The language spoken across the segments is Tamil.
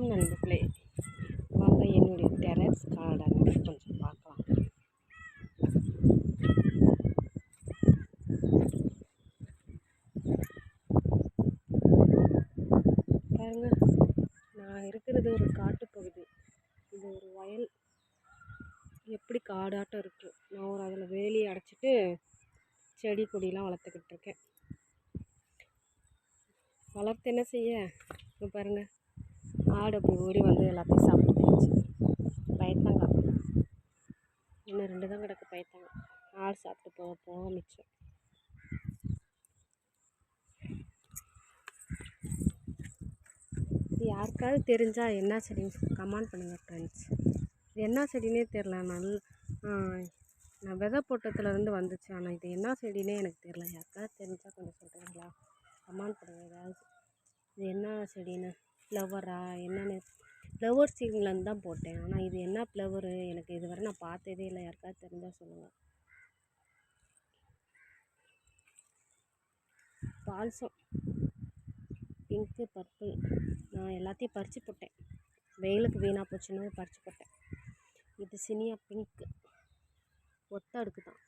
வணக்கம் நண்பர்களே. வாங்க என்னுடைய டெரஸ் கார்டனை கொஞ்சம் பார்க்கலாம். பாருங்க நான் இருக்கிறது ஒரு காட்டுப்பகுதி. இது ஒரு வயல். எப்படி காடாட்டம் இருக்குது நான் ஒரு அதில் வேலி அடைச்சிட்டு செடி கொடிலாம் வளர்த்துக்கிட்டு இருக்கேன். வளர்த்து என்ன செய்ய? இப்போ பாருங்கள் ஆடு அப்படி ஓடி வந்து எல்லாத்தையும் சாப்பிட்டு போயிடுச்சு. பயத்தங்காய் இன்னும் ரெண்டு தான் கிடக்கு பயத்தங்காய் ஆடு சாப்பிட்டு போக போக மிச்சம். இது யாருக்காவது தெரிஞ்சால் என்ன செடின்னு கமெண்ட் பண்ணுங்கள் ஃப்ரெண்ட்ஸ் இது என்ன செடினே தெரில நல் நான் விதை போட்டதுலேருந்து வந்துச்சு. ஆனால் இது என்ன செடினே எனக்கு தெரில யாருக்காவது தெரிஞ்சால் கொஞ்சம் சொல்கிறீங்களா கமெண்ட் பண்ணுங்கள் ஏதாவது. இது என்ன செடின்னு? ஃப்ளவரா? என்னென்னு ஃப்ளவர் சீட்லேருந்து தான் போட்டேன். ஆனால் இது என்ன ஃப்ளவரு? எனக்கு இதுவரை நான் பார்த்ததே இல்லை. யாருக்காவது தெரிஞ்சால் சொல்லுங்கள் பால்சம் பிங்க்கு பர்பிள். நான் எல்லாத்தையும் பறித்து போட்டேன். வெயிலுக்கு வீணாக போச்சுன்னு பறித்து போட்டேன். இது சினியா பிங்க்கு. ஒத்த அடுக்கு தான்.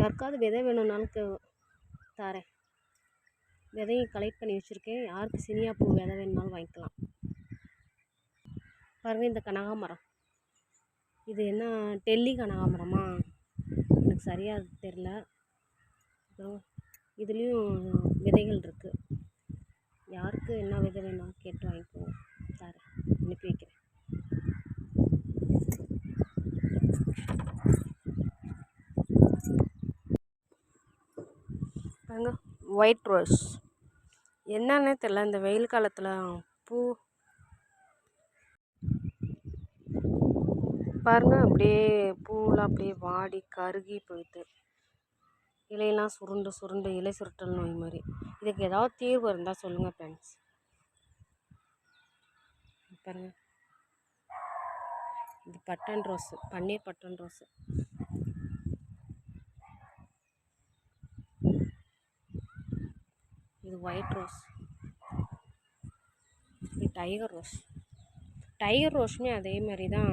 யாருக்காவது விதை வேணும்னாலும் தரேன். விதையும் கலெக்ட் பண்ணி வச்சுருக்கேன். யாருக்கு சினியா பூ விதை வேணுனாலும் வாங்கிக்கலாம். பாருங்கள் இந்த கனகாமரம் இது என்ன டெல்லி கனகாமரமா எனக்கு சரியாக தெரில அப்புறம் இதுலேயும் விதைகள் இருக்குது யாருக்கு என்ன விதை வேணும் கேட்டு வாங்கிக்குவோம். தரேன் அனுப்பி வைக்கிறேன். பாருங்க ஒயிட் ரோஸ் என்னன்னே தெரில. இந்த வெயில் காலத்தில் பூ பாருங்க அப்படியே பூவெலாம் அப்படியே வாடி கருகி போயிட்டு. இலையெல்லாம் சுருண்டு சுருண்டு இலை சுருட்டல் நோய் மாதிரி. இதுக்கு ஏதாவது தீர்வு இருந்தால் சொல்லுங்கள் ஃப்ரெண்ட்ஸ் பாருங்க. இது பட்டன் ரோஸு பன்னீர் பட்டன் ரோஸு. ஒயிட் ரோஸ் இது டைகர் ரோஸ் டைகர் ரோஸுமே அதே மாதிரி தான்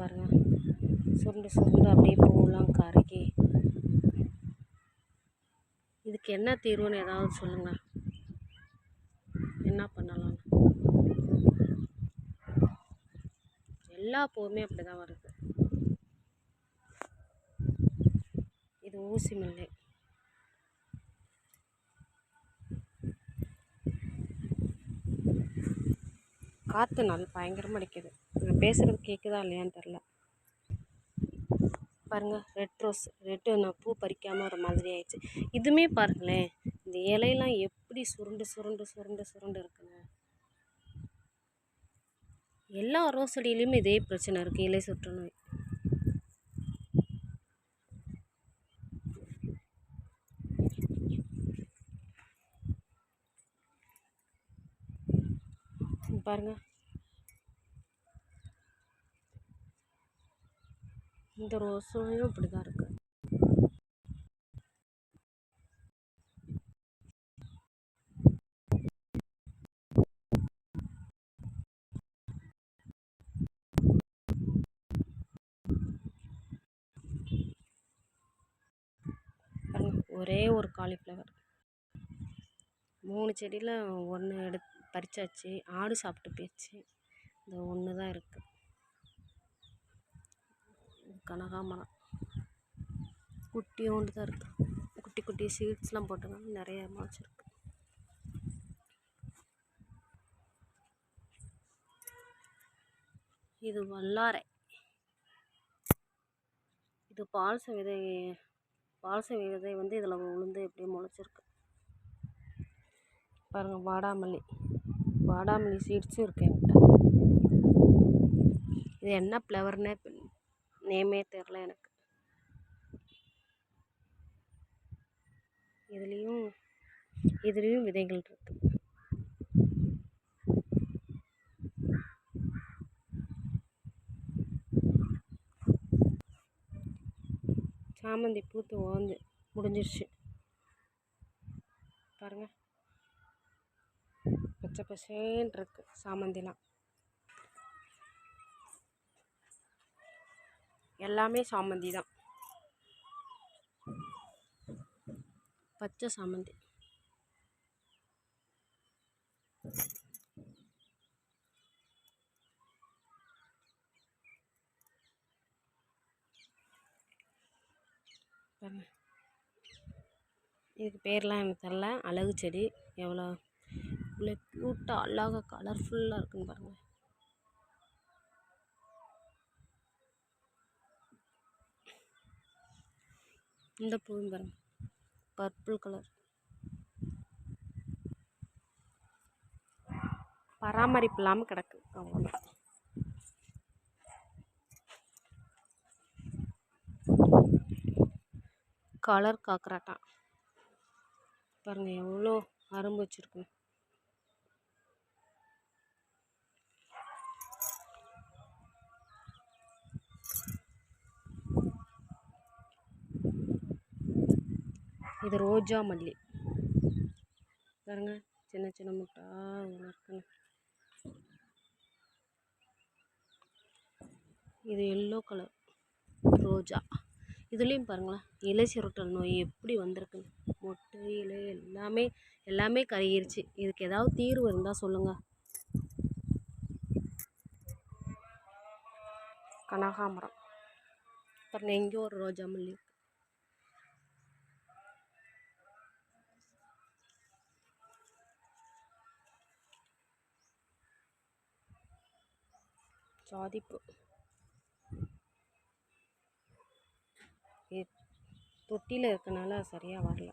பாருங்கள் சுருண்டு சுருண்டு அப்படியே பூவெலாம் கருகி. இதுக்கு என்ன தீர்வுன்னு ஏதாவது சொல்லுங்கள் என்ன பண்ணலாம் எல்லா பூவுமே அப்படி தான் வருது. இது ஊசி மில்லை. காற்று நல்லா பயங்கரமாக அடிக்குது. நான் பேசுகிறது கேட்குதா இல்லையான்னு தெரில பாருங்கள் ரெட் ரோஸ் ரெட்டு நான் பூ பறிக்காமல் ஒரு மாதிரி ஆயிடுச்சு. இதுவுமே பாருங்களேன் இந்த இலையெல்லாம் எப்படி சுருண்டு சுருண்டு சுருண்டு சுருண்டு இருக்குங்க. எல்லா ரோஸ் செடியிலையுமே இதே பிரச்சனை இருக்குது இலை சுற்று நோய். பாருங்கள் இந்த ரோஸும் இப்படி தான் இருக்குது ஒரே ஒரு காலிஃப்ளவர் மூணு செடியில் ஒன்று எடுத்து பறிச்சாச்சு. ஆடு சாப்பிட்டு போயிடுச்சு இந்த ஒன்று தான் இருக்குது கனகாமரம் குட்டியோண்டு தான் இருக்குது குட்டி குட்டி சீட்ஸ்லாம் போட்டிருக்காங்க நிறைய முளைச்சிருக்கு இது வல்லாரை. இது பால்ச விதை பால்ச விதை வந்து இதில் உளுந்து எப்படியும் முளைச்சிருக்கு. பாருங்கள் வாடாமல்லி. வாடாமல்லி சீட்ஸும் இருக்கு என்கிட்ட. இது என்ன ஃப்ளவர்னே நேமே தெரில எனக்கு. இதுலேயும் இதுலேயும் விதைகள் இருக்கு. சாமந்தி பூத்து ஓந்து முடிஞ்சிருச்சு. பாருங்கள் பச்சை பசேன்னு இருக்கு சாமந்திலாம். எல்லாமே சாமந்தி தான் பச்சை சாமந்தி. இதுக்கு பேர்லாம் எனக்கு தெரில. அழகு செடி எவ்வளோ? இவ்வளோ க்யூட்டாக அழகாக கலர்ஃபுல்லாக இருக்குன்னு பாருங்கள் இந்த பூவும் பாருங்க. பர்பிள் கலர் பராமரிப்பு இல்லாமல் கிடக்கு அவ்வளோதான் கலர் காக்கராட்டான் பாருங்கள் எவ்வளோ அரும்பு வச்சுருக்கு இது ரோஜா மல்லி. பாருங்க சின்ன சின்ன முட்டா இவ்வளோ இருக்குன்னு இது எல்லோ கலர் ரோஜா. இதுலேயும் பாருங்களேன் இலை சுருட்டல் நோய் எப்படி வந்திருக்குன்னு. மொட்டை இலை எல்லாமே எல்லாமே கருகிருச்சு. இதுக்கு ஏதாவது தீர்வு இருந்தால் சொல்லுங்கள் கனகாமரம் அப்புறம் எங்கேயோ ஒரு ரோஜா மல்லி பாதிப்பு தொட்டியில் இருக்கனால சரியாக வரல.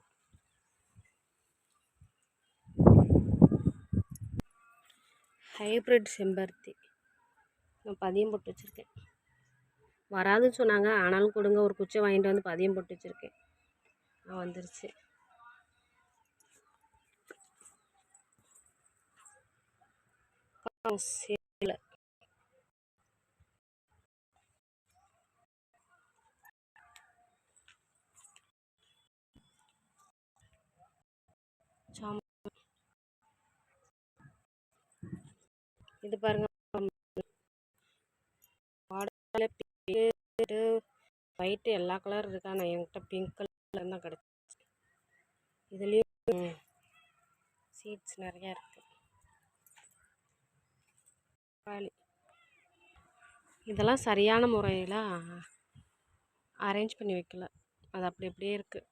ஹைப்ரிட் செம்பருத்தி. நான் பதியம் போட்டு வச்சுருக்கேன். வராதுன்னு சொன்னாங்க ஆனாலும் கொடுங்க ஒரு குச்சை வாங்கிட்டு வந்து பதியம் போட்டு வச்சுருக்கேன். ஆ வந்துருச்சு. சேலை சாம் இது பாருங்க. ஒயிட்டு எல்லா கலர் இருக்கா? நான் என்கிட்ட பிங்க் கலர் தான் கிடச்சி இதுலேயும் சீட்ஸ் நிறையா இருக்குது தக்காளி. இதெல்லாம் சரியான முறையில் அரேஞ்ச் பண்ணி வைக்கல. அது அப்படி அப்படியே இருக்குது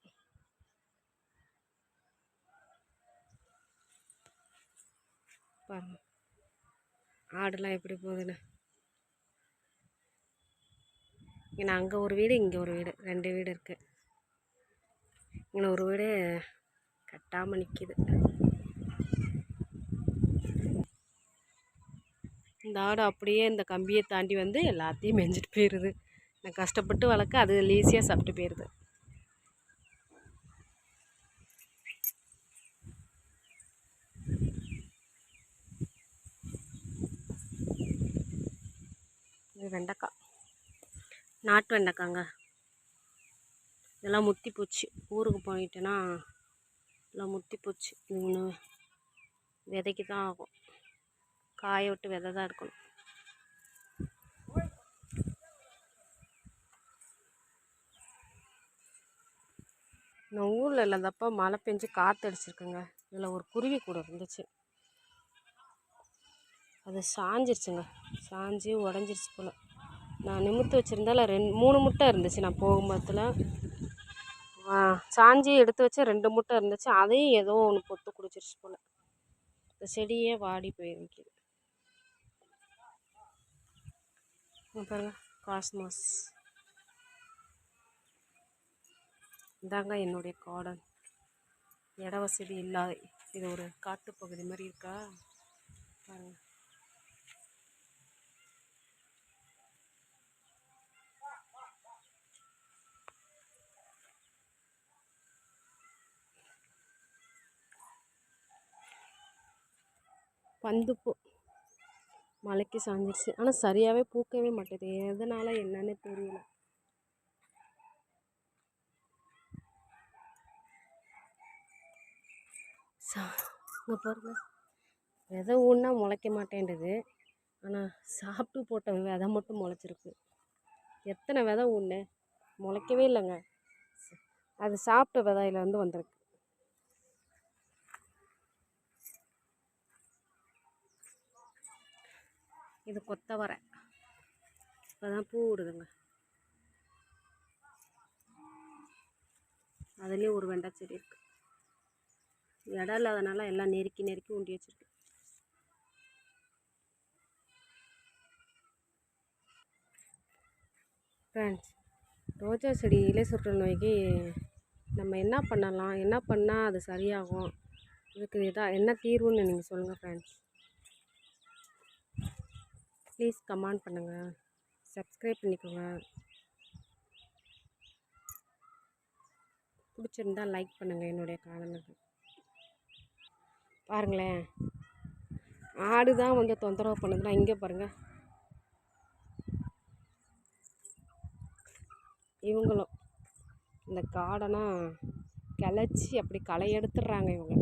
பாருங்க. ஆடுலாம் எப்படி போகுதுன்னு. இங்கே அங்கே ஒரு வீடு இங்கே ஒரு வீடு. ரெண்டு வீடு இருக்குது இங்கே ஒரு வீடு கட்டாமல் நிற்கிது இந்த ஆடு அப்படியே இந்த கம்பியை தாண்டி வந்து எல்லாத்தையும் மெஞ்சிட்டு போயிடுது நான் கஷ்டப்பட்டு வளர்க்க அது ஈஸியாக சாப்பிட்டு போயிடுது இது வெண்டைக்காய். நாட்டு வெண்டைக்காங்க. இதெல்லாம் முத்தி போச்சு. ஊருக்கு போயிட்டேன்னா எல்லாம் முத்தி போச்சு. இது ஒன்று விதைக்கு தான் ஆகும். காய விட்டு விதை தான் இருக்கணும் நான் ஊரில் இல்லாதப்போ மழை பெஞ்சு காற்று அடிச்சிருக்குங்க இதில் ஒரு குருவி கூட இருந்துச்சு. அது சாஞ்சிருச்சுங்க. சாஞ்சு உடஞ்சிருச்சு போல். நான் நிமிர்த்து வச்சுருந்தால ரெண்டு மூணு முட்டை இருந்துச்சு நான் போகும்போதில். சாஞ்சி எடுத்து வச்ச ரெண்டு முட்டை இருந்துச்சு. அதையும் ஏதோ ஒன்று பொத்து குடிச்சிருச்சு போல். இந்த செடியே வாடி போயிருக்குது பாருங்க காஸ்மாஸ். இதாங்க என்னுடைய கார்டன். இட வசதி இல்லாத இது ஒரு காட்டுப்பகுதி மாதிரி இருக்கா? பாருங்கள் பந்து பந்துப்பூ மழைக்கு சாஞ்சிருச்சு. ஆனால் சரியாகவே பூக்கவே மாட்டேது. எதனால் என்னன்னு தெரியல. சா இங்கே பாருங்க. விதை ஊன்னா முளைக்க மாட்டேன்றது. ஆனால் சாப்பிட்டு போட்ட விதை மட்டும் முளைச்சிருக்கு. எத்தனை விதை ஊன்னு? முளைக்கவே இல்லைங்க. அது சாப்பிட்ட விதையில வந்து வந்திருக்கு. இது கொத்தவரை. இப்போ தான் பூ விடுதுங்க. அதுலேயும் ஒரு வெண்டை செடி இருக்குது இடம் இல்லாதனால எல்லாம் நெருக்கி நெருக்கி உண்டி வச்சுருக்கு. ஃப்ரெண்ட்ஸ் ரோஜா செடி இலை சுற்றல் நோய்க்கு நம்ம என்ன பண்ணலாம்? என்ன பண்ணால் அது சரியாகும்? இதுக்கு இதாக என்ன தீர்வுன்னு நீங்கள் சொல்லுங்கள் ஃப்ரெண்ட்ஸ் ப்ளீஸ் கமெண்ட் பண்ணுங்கள் சப்ஸ்கிரைப் பண்ணிக்கோங்க. பிடிச்சிருந்தா லைக் பண்ணுங்கள் என்னுடைய காணொலிக்கு பாருங்களேன். ஆடு தான் வந்து தொந்தரவு பண்ணுதுன்னா இங்கே பாருங்கள் இவங்களும். இந்த காடெல்லாம் கிளச்சி அப்படி களை எடுத்துடுறாங்க இவங்க.